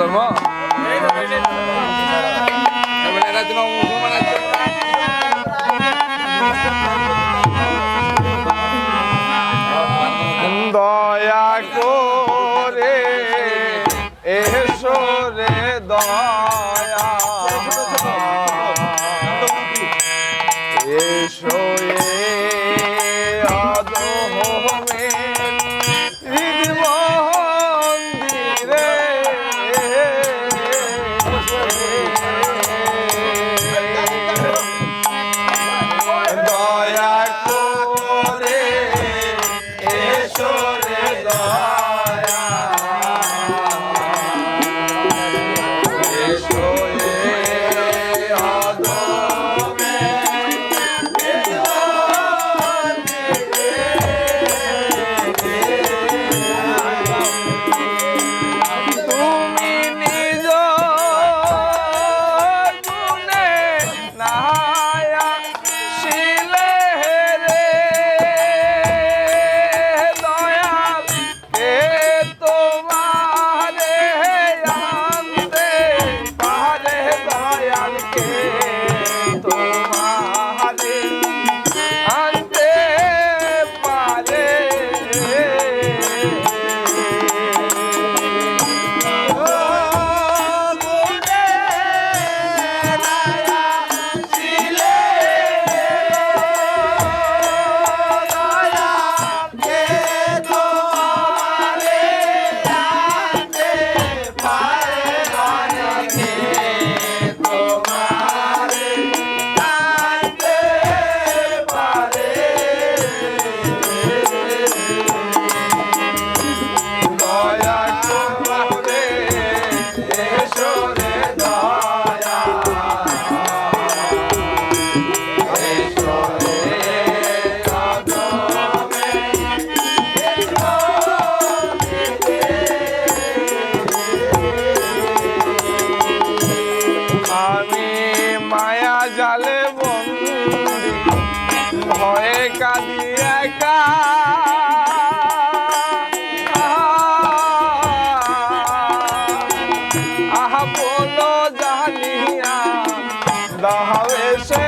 ধর্ম गा quer. জানিয়া দাহাবে সে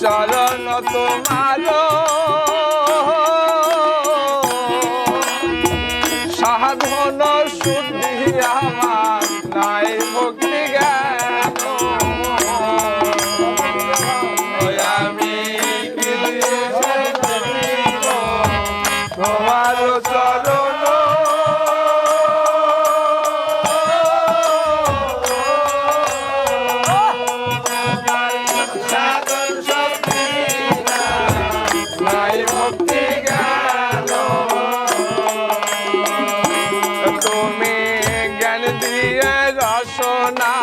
চরণ তোমার। সাধন শুদ্ধি আমার নাই ভক্তি জ্ঞান। আমি তোমার না